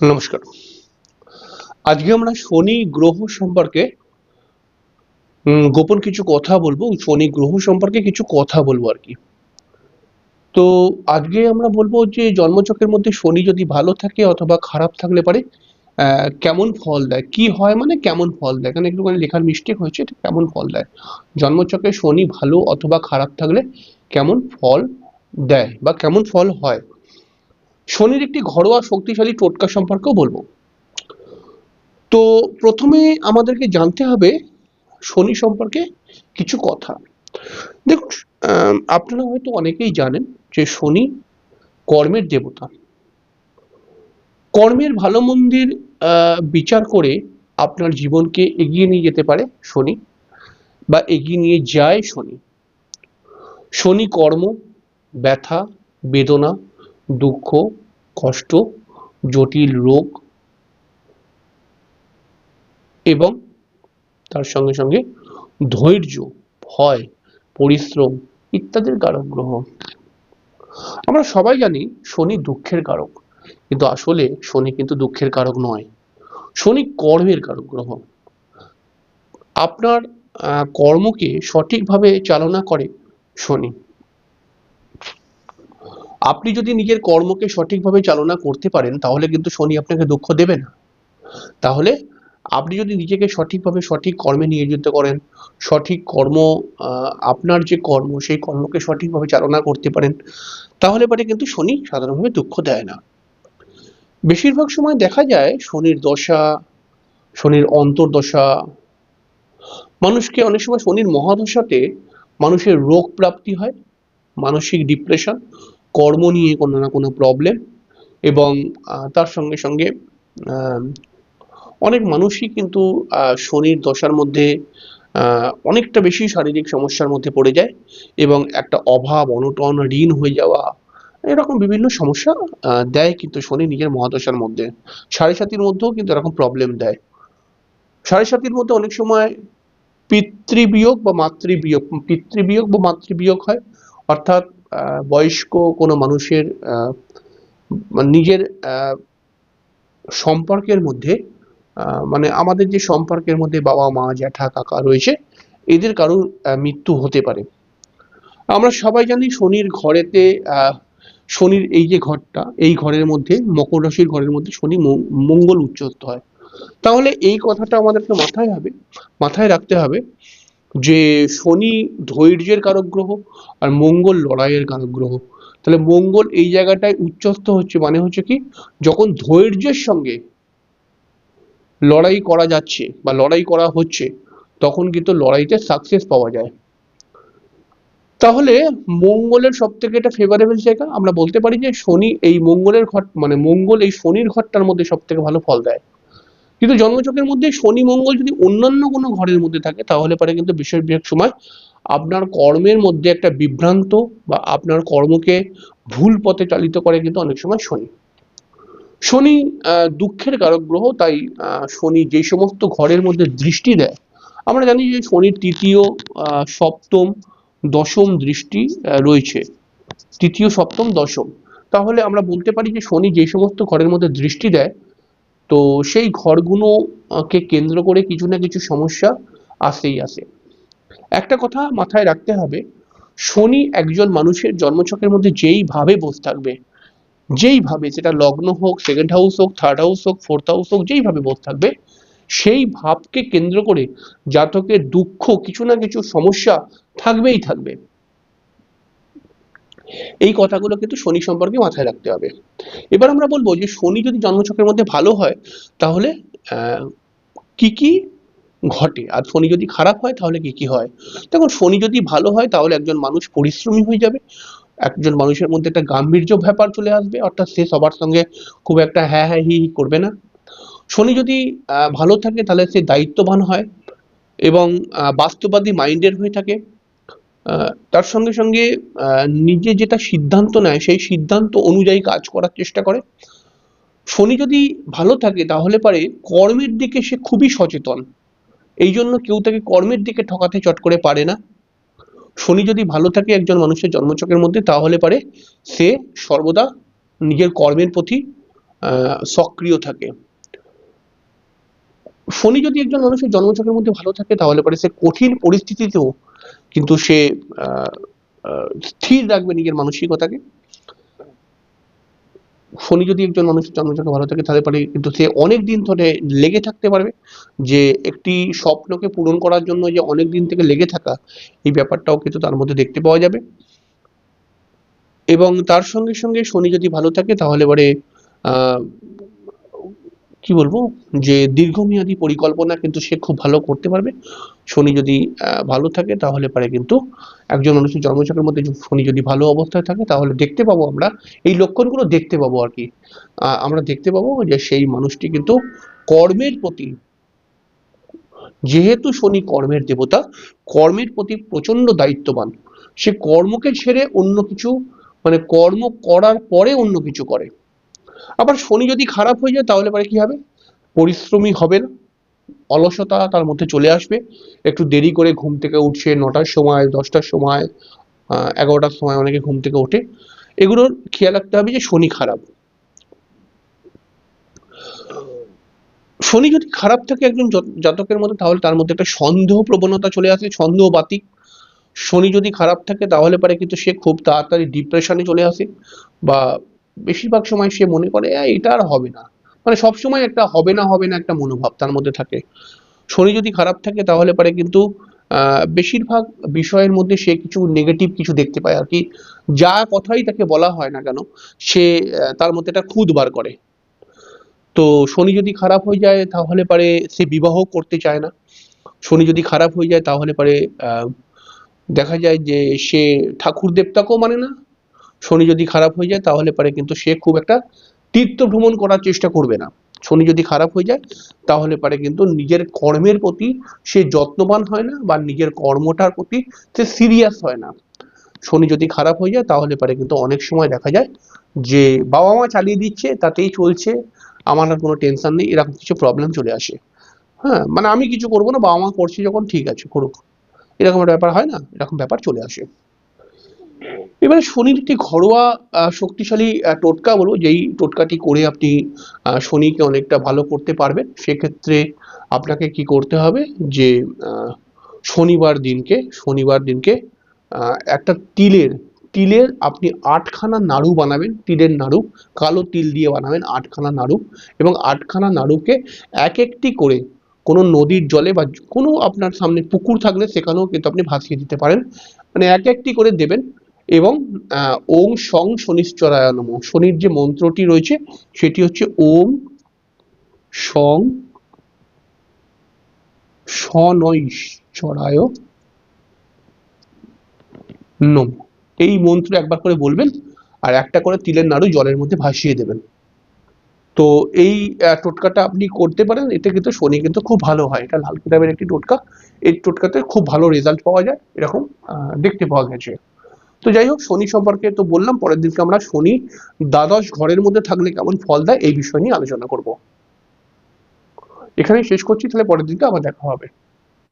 নমস্কার। আজকে আমরা শনি গ্রহ সম্পর্কে গোপন কিছু কথা বলব। শনি গ্রহ সম্পর্কে কিছু কথা বলব আর কি। তো আজকে আমরা বলব যে, জন্মচক্রের মধ্যে শনি যদি ভালো থাকে অথবা খারাপ থাকলে পারে কেমন ফল দেয়? কি হয় মানে কেমন ফল দেয়? এখানে একটুখানি লেখার মিস্টেক হয়েছে কেমন ফল দেয়? জন্মচক্রে শনি ভালো অথবা খারাপ থাকলে কেমন ফল দেয় বা কেমন ফল হয়? শনির একটি ঘরোয়া শক্তিশালী টোটকা সম্পর্কেও বলব। তো প্রথমে আমাদেরকে জানতে হবে শনি সম্পর্কে কিছু কথা। দেখুন আপনারা হয়তো অনেকেই জানেন যে শনি কর্মের দেবতা। কর্মের ভালো মন্দির বিচার করে আপনার জীবনকে এগিয়ে নিয়ে যেতে পারে শনি বা এগিয়ে নিয়ে যায় শনি। শনি কর্ম, ব্যথা, বেদনা, দুঃখ কষ্ট, জটিল রোগ এবং তার সঙ্গে সঙ্গে ধৈর্য, ভয়, পরিশ্রম ইত্যাদির কারক গ্রহ। আমরা সবাই জানি শনি দুঃখের কারক, কিন্তু আসলে শনি কিন্তু দুঃখের কারক নয়। শনি কর্মের কারক গ্রহ। আপনার কর্মকে সঠিকভাবে চালনা করে শনি। আপনি যদি নিজের কর্মকে সঠিকভাবে চালনা করতে পারেন, তাহলে কিন্তু শনি আপনাকে দুঃখ দেবে না। তাহলে আপনি যদি নিজেকে সঠিকভাবে সঠিক কর্মে নিয়োজিত করেন, সঠিক কর্ম আপনার যে কর্ম, সেই কর্মকে সঠিকভাবে চালনা করতে পারেন, তাহলে পরে কিন্তু শনি সাধারণভাবে দুঃখ দেয় না। বেশিরভাগ সময় দেখা যায় শনির দশা, শনির অন্তর্দশা। মানুষকে অনেক সময় শনির মহাদশাতে মানুষের রোগ প্রাপ্তি হয়, মানসিক ডিপ্রেশন কর্ম নিয়ে কোনো না কোনো প্রবলেম এবং তার সঙ্গে সঙ্গে অনেক মানুষই কিন্তু শনির দশার মধ্যে অনেকটা বেশি শারীরিক সমস্যার মধ্যে পড়ে যায় এবং একটা অভাব, অনটন, ঋণ হয়ে যাওয়া, এরকম বিভিন্ন সমস্যা দেয় কিন্তু শনি নিজের মহাদশার মধ্যে। সাড়ে সাতির মধ্যেও কিন্তু এরকম প্রবলেম দেয়। সাড়ে সাতির মধ্যে অনেক সময় পিতৃবিয়োগ বা মাতৃবিয়োগ, পিতৃবিয়োগ বা মাতৃবিয়োগ হয়। অর্থাৎ বয়স্ক কোনো মানুষের মানে নিজের সম্পর্কের মধ্যে মানে আমাদের যে সম্পর্কের মধ্যে বাবা, মা, জ্যাঠা, কাকা রয়েছে, এদের কারোর মৃত্যু হতে পারে। আমরা সবাই জানি শনির ঘরেতে শনির এই যে ঘরটা, এই ঘরের মধ্যে, মকর রাশির ঘরের মধ্যে শনি মঙ্গল উচ্চস্থ হয়। তাহলে এই কথাটা আমাদেরকে মাথায় হবে, মাথায় রাখতে হবে যে শনি ধৈর্যের কারক গ্রহ আর মঙ্গল লড়াইয়ের কারক গ্রহ তাহলে মঙ্গল এই জায়গাটায় উচ্চস্থ হচ্ছে মানে হচ্ছে কি? যখন ধৈর্যের সঙ্গে লড়াই করা যাচ্ছে বা লড়াই করা হচ্ছে, তখন কিন্তু লড়াইতে সাকসেস পাওয়া যায়। তাহলে মঙ্গলের সব থেকে এটা ফেভারেবল জায়গা, আমরা বলতে পারি যে শনি এই মঙ্গলের ঘর মানে মঙ্গল এই শনির ঘরটার মধ্যে সব থেকে ভালো ফল দেয়। কিন্তু জন্মচকের মধ্যে শনি, মঙ্গল যদি অন্যান্য কোনো ঘরের মধ্যে থাকে, তাহলে পরে কিন্তু বেশিরভাগ সময় আপনার কর্মের মধ্যে একটা বিভ্রান্ত বা আপনার কর্মকে ভুল পথে চালিত করে কিন্তু অনেক সময় শনি। শনি দুঃখের কারক গ্রহ, তাই শনি যে সমস্ত ঘরের মধ্যে দৃষ্টি দেয়, আমরা জানি যে শনির তৃতীয় সপ্তম, দশম দৃষ্টি রয়েছে। তৃতীয়, সপ্তম, দশম। তাহলে আমরা বলতে পারি যে শনি যে সমস্ত ঘরের মধ্যে দৃষ্টি দেয় তো সেই ঘরগুলোকে কেন্দ্র করে কিছু না কিছু সমস্যা আসেই আসে। একটা কথা মাথায় রাখতে হবে, শনি একজন মানুষের জন্মছকের মধ্যে যেইভাবে বসে থাকবে যেইভাবে সেটা লগ্ন হোক সেকেন্ড হাউস হোক থার্ড হাউস হোক ফোর্থ হাউস হোক যেইভাবে বসে থাকবে, সেই ভাবকে কেন্দ্র করে জাতকের দুঃখ, কিছু না কিছু সমস্যা থাকবেই থাকবে। এই কথাগুলো কিন্তু শনি সম্পর্কে মাথায় রাখতে হবে। এবার আমরা বলব যে শনি যদি জন্মছকের মধ্যে ভালো হয়, তাহলে কি কি ঘটে? আর শনি যদি খারাপ হয়, তাহলে কি কি হয়? দেখুন, শনি যদি ভালো হয়, তাহলে একজন মানুষ পরিশ্রমী হয়ে যাবে। একজন মানুষের মধ্যে একটা গাম্ভীর্য ব্যাপার চলে আসবে, অর্থাৎ সে সবার সঙ্গে খুব একটা হ্যাঁ হ্যাঁ হি হি করবে না। শনি যদি ভালো থাকে, তাহলে সে দায়িত্ববান হয় এবং বাস্তববাদী মাইন্ডের হয়ে থাকে। তার সঙ্গে সঙ্গে নিজে যেটা সিদ্ধান্ত নেয়, সেই সিদ্ধান্ত অনুযায়ী কাজ করার চেষ্টা করে। শনি যদি ভালো থাকে, তাহলে পারে কর্মের দিকে সে খুবই সচেতন। এই জন্য কেউ তাকে কর্মের দিকে ঠকাতে চট করে পারে না। শনি যদি ভালো থাকে একজন মানুষের জন্মচকের মধ্যে, তাহলে পারে সে সর্বদা নিজের কর্মের প্রতি সক্রিয় থাকে। শনি যদি একজন মানুষের জন্মচকের মধ্যে ভালো থাকে, তাহলে পারে সে কঠিন পরিস্থিতিতেও কিন্তু সে স্থির রাখবে নিজের মানসিকতাকে। শনি যদি একজন মানুষের জন্মছকে ভালো থাকে, তাহলে পরে কিন্তু সে অনেক দিন ধরে লেগে থাকতে পারবে যে একটি স্বপ্নকে পূরণ করার জন্য যে অনেক দিন থেকে লেগে থাকা, এই ব্যাপারটাও কিন্তু তার মধ্যে দেখতে পাওয়া যাবে। এবং তার সঙ্গে সঙ্গে শনি যদি ভালো থাকে, তাহলে পরে কি বলব? যে দীর্ঘমেয়াদী পরিকল্পনা কিন্তু সে খুব ভালো করতে পারবে। শনি যদি ভালো থাকে, তাহলে পারে কিন্তু একজন মানুষের জন্মছকের মধ্যে শনি যদি ভালো অবস্থায় থাকে, তাহলে দেখতে পাবো আমরা, এই লক্ষণগুলো দেখতে পাবো আর কি। আমরা দেখতে পাবো যে সেই মানুষটি কিন্তু কর্মের প্রতি, যেহেতু শনি কর্মের দেবতা, কর্মের প্রতি প্রচণ্ড দায়িত্ববান। সে কর্মকে ছেড়ে অন্য কিছু মানে কর্ম করার পরে অন্য কিছু করে। আবার শনি যদি খারাপ হয়ে যায়, তাহলে পরে কি হবে? পরিশ্রমী হবে না। অলসতা তার মধ্যে চলে আসবে। একটু দেরি করে ঘুম থেকে উঠছে নটার সময়, দশটার সময় এগারোটার সময় অনেকে ঘুম থেকে ওঠে। এগুলোর খেয়াল রাখতে হবে যে শনি খারাপ। শনি যদি খারাপ থাকে একজন জত- জাতকের মধ্যে, তাহলে তার মধ্যে একটা সন্দেহ প্রবণতা চলে আসে, সন্দেহ বাতিক। শনি যদি খারাপ থাকে, তাহলে পারে কিন্তু সে খুব তাড়াতাড়ি ডিপ্রেশনে চলে আসে বা বেশিরভাগ সময় সে মনে করে এটা আর হবে না। মানে সবসময় একটা হবে না হবে না একটা মনোভাব তার মধ্যে থাকে। শনি যদি খারাপ থাকে তাহলে পারে কিন্তু বেশিরভাগ বিষয়ের মধ্যে সে কিছু নেগেটিভ কিছু দেখতে পায় আর কি। যা কথাই তাকে বলা হয় না কেন, সে তার মধ্যে একটা খুঁত বার করে। তো শনি যদি খারাপ হয়ে যায় তাহলে পারে সে বিবাহ করতে চায় না। শনি যদি খারাপ হয়ে যায় তাহলে পারে দেখা যায় যে সে ঠাকুর দেবতাকেও মানে না শনি যদি খারাপ হয়ে যায়, তাহলে পারে কিন্তু সে খুব একটা তীর্থ ভ্রমণ করার চেষ্টা করবে না। শনি যদি খারাপ হয়ে যায়, তাহলে পারে কিন্তু নিজের কর্মের প্রতি সে যত্নবান হয় না বা নিজের কর্মটার প্রতি সে সিরিয়াস হয় না। শনি যদি খারাপ হয়ে যায়, তাহলে পারে কিন্তু অনেক সময় দেখা যায় যে বাবা মা চালিয়ে দিচ্ছে, তাতেই চলছে, আমার আর কোনো টেনশন নেই, এরকম কিছু প্রবলেম চলে আসে। হ্যাঁ মানে আমি কিছু করব না বাবা মা করছে যখন ঠিক আছে, করুক। এরকম একটা ব্যাপার হয় না, এরকম ব্যাপার চলে আসে। এবারে শনির একটি ঘরোয়া শক্তিশালী টোটকা বলব, যেই টোটকাটি করে আপনি শনিকে অনেকটা ভালো করতে পারবেন। সেক্ষেত্রে আপনাকে কি করতে হবে যে শনিবার দিনকে শনিবার দিনকে একটা তিলের তিলের আপনি আটখানা নাড়ু বানাবেন, তিলের নাড়ু, কালো তিল দিয়ে বানাবেন আটখানা নাড়ু এবং আটখানা নাড়ুকে এক একটি করে কোনো নদীর জলে বা কোনো আপনার সামনে পুকুর থাকলে সেখানেও কিন্তু আপনি ভাসিয়ে দিতে পারেন। মানে এক একটি করে দেবেন। এবং আহ, ওং সং শনিশ্চরায় নম। শনির যে মন্ত্রটি রয়েছে সেটি হচ্ছে ওং সং শনৈশ্চরায় নম। এই মন্ত্র একবার করে বলবেন আর একটা করে তিলের নাড়ু জলের মধ্যে ভাসিয়ে দেবেন। তো এই টোটকাটা আপনি করতে পারেন এতে কিন্তু শনি কিন্তু খুব ভালো হয়। এটা লাল কিতাবের একটি টোটকা। এই টোটকাতে খুব ভালো রেজাল্ট পাওয়া যায় এরকম দেখতে পাওয়া গেছে। তো যাই হোক, শনি সম্পর্কে তো বললাম, পরের দিনকে আমরা শনি দ্বাদশ ঘরের মধ্যে থাকলে কেমন ফল দেয়, এই বিষয় নিয়ে আলোচনা করব। এখানেই শেষ করছি, তাহলে পরের দিনকে আবার দেখা হবে।